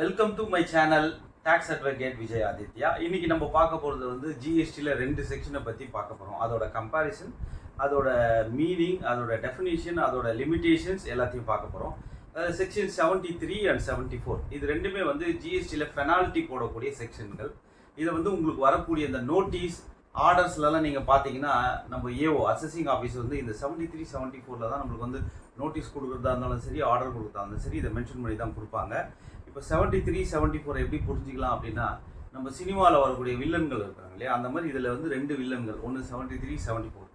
Welcome to my channel tax advocate Vijay Aditya இன்னைக்கு நம்ம பார்க்க போகிறது வந்து ஜிஎஸ்டியில் ரெண்டு செக்ஷனை பற்றி பார்க்க போகிறோம் அதோட கம்பாரிசன் அதோட மீனிங் அதோட டெஃபினேஷன் அதோட லிமிடேஷன்ஸ் எல்லாத்தையும் பார்க்க போகிறோம் அதாவது section seventy three and seventy four இது ரெண்டுமே வந்து ஜிஎஸ்டியில் பெனால்ட்டி போடக்கூடிய செக்ஷன்கள் இதை வந்து உங்களுக்கு வரக்கூடிய இந்த நோட்டீஸ் ஆர்டர்ஸ்லலாம் நீங்கள் பார்த்தீங்கன்னா நம்ம ஏஓ அசஸிங் ஆஃபீஸ் வந்து இந்த செவன்ட்டி த்ரீ செவன்ட்டி ஃபோரில் தான் நம்மளுக்கு வந்து நோட்டீஸ் கொடுக்குறதா இருந்தாலும் சரி ஆர்டர் கொடுக்குறதா இருந்தாலும் சரி இதை மென்ஷன் பண்ணி தான் கொடுப்பாங்க. இப்போ செவன்ட்டி த்ரீ செவன்ட்டி ஃபோர் எப்படி புரிஞ்சிக்கலாம் அப்படின்னா நம்ம சினிமாவில் வரக்கூடிய வில்லன்கள் இருக்காங்க இல்லையா? அந்த மாதிரி இதில் வந்து ரெண்டு வில்லன்கள். ஒன்று seventy three seventy four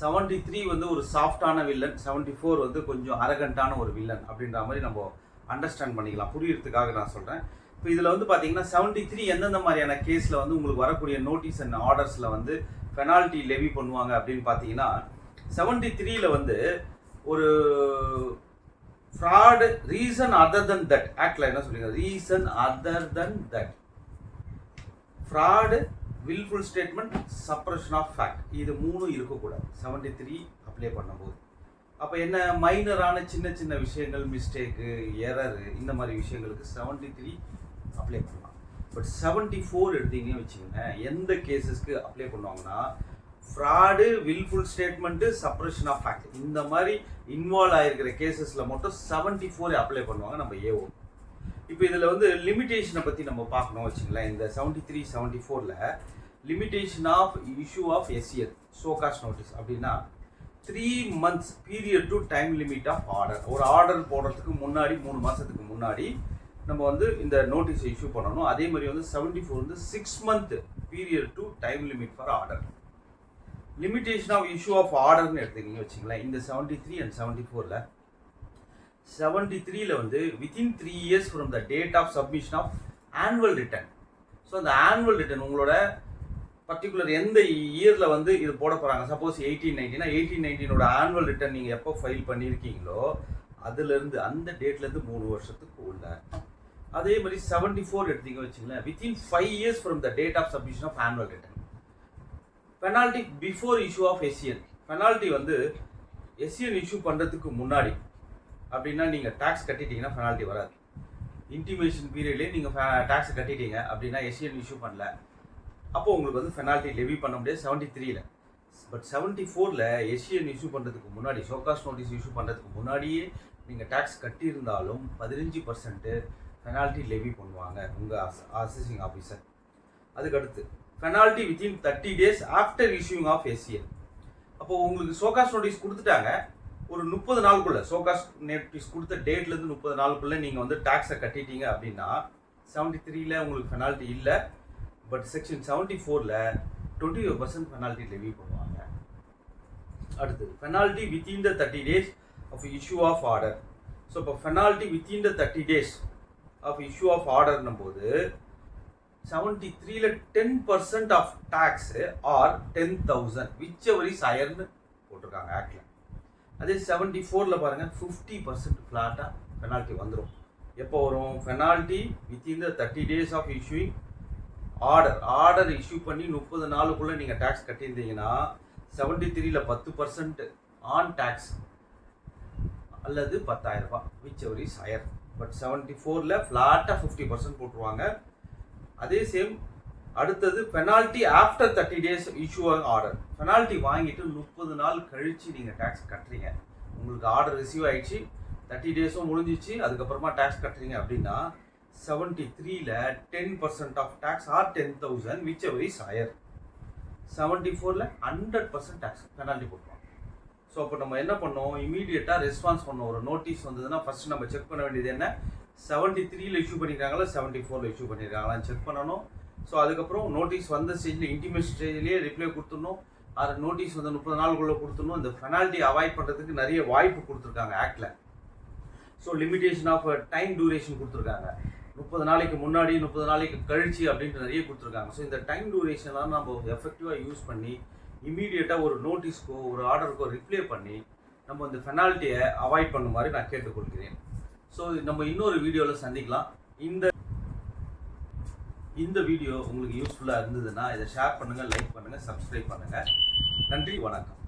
seventy three வந்து ஒரு சாஃப்டான வில்லன் செவன்ட்டி ஃபோர் வந்து கொஞ்சம் அரகண்டான ஒரு வில்லன் அப்படின்ற மாதிரி நம்ம அண்டர்ஸ்டாண்ட் பண்ணிக்கலாம். புரியறதுக்காக நான் சொல்கிறேன் இப்போ இதில் வந்து பார்த்தீங்கன்னா செவன்ட்டி த்ரீ எந்தெந்த மாதிரியான கேஸில் வந்து உங்களுக்கு வரக்கூடிய நோட்டீஸ் அண்ட் ஆர்டர்ஸில் வந்து பெனால்ட்டி லெவி பண்ணுவாங்க அப்படின்னு பார்த்தீங்கன்னா செவன்ட்டி த்ரீயில் வந்து ஒரு fraud reason other than that ஆக்டில் என்ன சொல்லுங்க reason other than that fraud wilful statement suppression of fact இது மூணும் இருக்கக்கூடாது. செவன்ட்டி த்ரீ அப்ளை பண்ணும்போது. அப்போ என்ன? மைனரான சின்ன சின்ன விஷயங்கள் மிஸ்டேக்கு எரரு இந்த மாதிரி விஷயங்களுக்கு செவன்ட்டி த்ரீ அப்ளை பண்ணலாம். பட் செவன்டி ஃபோர் எடுத்தீங்கன்னு வச்சுக்கோங்க எந்த கேசஸ்க்கு அப்ளை பண்ணுவாங்கன்னா fraud wilful statement suppression of fact இந்த மாதிரி இன்வால்வ் ஆகிருக்கிற கேசஸில் மட்டும் செவன்ட்டி ஃபோர் அப்ளை பண்ணுவாங்க நம்ம ஏஓ இப்போ இதில் வந்து லிமிட்டேஷனை பற்றி நம்ம பார்க்கணும் வச்சுங்களேன் இந்த செவன்ட்டி த்ரீ செவன்ட்டி ஃபோரில் limitation of issue of SCL show cause notice அப்படின்னா three months period to time limit of order ஒரு ஆர்டர் போடுறதுக்கு முன்னாடி மூணு மாதத்துக்கு முன்னாடி நம்ம வந்து இந்த நோட்டீஸ் இஷ்யூ பண்ணணும். அதே மாதிரி வந்து செவன்ட்டி ஃபோர் வந்து six month period to time limit for order limitation of issue of ஆர்டர்னு எடுத்துக்கிங்க வச்சுங்களேன் இந்த செவன்ட்டி த்ரீ அண்ட் செவன்ட்டி ஃபோரில் செவன்ட்டி த்ரீல வந்து within three years from the date of submission of annual return so அந்த annual return உங்களோட particular எந்த இயரில் வந்து இது போட போகிறாங்க சப்போஸ் எயிட்டீன் நைன்டீனா எயிட்டீன் நைன்டீனோட ஆனுவல் ரிட்டர்ன் நீங்கள் எப்போ ஃபைல் பண்ணியிருக்கீங்களோ அதுலேருந்து அந்த டேட்லேருந்து மூணு வருஷத்துக்கு உள்ள. அதே மாதிரி செவன்ட்டி ஃபோர் எடுத்தீங்க வச்சுங்களேன் within five years from the date of submission of annual return penalty before issue of SCN penalty வந்து எஸ்சிஎன் இஷ்யூ பண்ணுறதுக்கு முன்னாடி அப்படின்னா நீங்கள் டேக்ஸ் கட்டிட்டீங்கன்னா பெனால்ட்டி வராது. இன்டிமேஷன் பீரியட்லேயே நீங்கள் டேக்ஸ் கட்டிட்டீங்க அப்படின்னா எஸ்சிஎன் இஷ்யூ பண்ணல. அப்போ உங்களுக்கு வந்து பெனால்ட்டி லெவி பண்ண முடியாது. செவன்ட்டி த்ரீல பட் செவன்ட்டி ஃபோரில் எஸ்சிஎன் இஷ்யூ பண்ணுறதுக்கு முன்னாடி ஷோகாஸ் நோட்டீஸ் இஷ்யூ பண்ணுறதுக்கு முன்னாடியே நீங்கள் டேக்ஸ் கட்டியிருந்தாலும் பதினஞ்சு பர்சன்ட்டு பெனால்ட்டி லெவி பண்ணுவாங்க உங்கள் அசஸிங் ஆஃபீஸர் அதுக்கடுத்து penalty within thirty days after issuing of SCL அப்போ உங்களுக்கு சோகாஸ் நோட்டீஸ் கொடுத்துட்டாங்க. ஒரு முப்பது நாளுக்குள்ளே சோகாஸ் நோட்டீஸ் கொடுத்த டேட்லேருந்து முப்பது நாளுக்குள்ளே நீங்கள் வந்து டேக்ஸை கட்டிட்டீங்க அப்படின்னா செவன்ட்டி த்ரீல உங்களுக்கு பெனால்ட்டி இல்லை. பட் செக்ஷன் செவன்ட்டி ஃபோரில் twenty five percent penalty levy பண்ணுவாங்க. அடுத்தது penalty within the thirty days of issue of order so இப்போ penalty within the thirty days of issue of ஆர்டர்னும் போது செவன்ட்டி த்ரீல ten percent of tax or ten thousand whichever is அயர்னு போட்டிருக்காங்க ஆக்டில் அதே seventy ஃபோரில் பாருங்கள் ஃபிஃப்டி பர்சன்ட் ஃப்ளாட்டாக penalty வந்துடும் எப்போ வரும்? Penalty within the thirty days of issuing order order issue பண்ணி முப்பது நாளுக்குள்ளே நீங்கள் டேக்ஸ் கட்டியிருந்தீங்கன்னா செவன்ட்டி த்ரீல பத்து பர்சன்ட் ஆன் டேக்ஸ் அல்லது பத்தாயிரரூபா which ever is higher but seventy ஃபோரில் ஃப்ளாட்டாக ஃபிஃப்டி பர்சன்ட் போட்டுருவாங்க. அதே சேம் அடுத்தது பெனால்ட்டி ஆஃப்டர் தேர்ட்டி டேஸ் இஷ்யூவாக ஆர்டர் பெனால்ட்டி வாங்கிட்டு முப்பது நாள் கழித்து நீங்கள் டேக்ஸ் கட்டுறீங்க. உங்களுக்கு ஆர்டர் ரிசீவ் ஆகிடுச்சு தேர்ட்டி டேஸும் முடிஞ்சிச்சு அதுக்கப்புறமா டேக்ஸ் கட்டுறீங்க அப்படின்னா செவன்ட்டி த்ரீல ten percent of tax or ten thousand which wise higher seventy ஃபோரில் ஹண்ட்ரட் பர்சன்ட் டேக்ஸ் பெனால்ட்டி போட்டுருவாங்க. ஸோ அப்போ நம்ம என்ன பண்ணோம்? இமீடியட்டாக ரெஸ்பான்ஸ் பண்ணோம். ஒரு நோட்டீஸ் வந்ததுன்னா ஃபஸ்ட்டு நம்ம செக் பண்ண வேண்டியது என்ன? செவன்ட்டி த்ரீல இஷ்யூ பண்ணியிருக்காங்களா செவன்ட்டி ஃபோரில் இஷ்யூ பண்ணியிருக்காங்களான்னு செக் பண்ணணும். ஸோ அதுக்கப்புறம் நோட்டீஸ் வந்த ஸ்டேஜில் இன்டிமேட் ஸ்டேஜ்லேயே ரிப்ளை கொடுத்துடணும். அது நோட்டீஸ் வந்து முப்பது நாளுக்குள்ளே கொடுத்துடணும். இந்த பெனால்ட்டி அவாய்ட் பண்ணுறதுக்கு நிறைய வாய்ப்பு கொடுத்துருக்காங்க ஆக்டில் so limitation of time duration uh, கொடுத்துருக்காங்க. முப்பது நாளைக்கு முன்னாடி முப்பது நாளைக்கு கழிச்சு அப்படின்ட்டு நிறைய கொடுத்துருக்காங்க. ஸோ இந்த டைம் டூரேஷன்லாம் நம்ம எஃபெக்டிவாக யூஸ் பண்ணி இமீடியட்டாக ஒரு நோட்டீஸ்க்கோ ஒரு ஆர்டருக்கோ ரிப்ளை பண்ணி நம்ம இந்த பெனால்ட்டியை அவாய்ட் பண்ண மாதிரி நான் கேட்டுக்கொள்கிறேன். ஸோ நம்ம இன்னொரு வீடியோவில் சந்திக்கலாம். இந்த இந்த வீடியோ உங்களுக்கு யூஸ்ஃபுல்லாக இருந்ததுன்னா இதை ஷேர் பண்ணுங்கள் லைக் பண்ணுங்கள் சப்ஸ்கிரைப் பண்ணுங்கள் நன்றி வணக்கம்.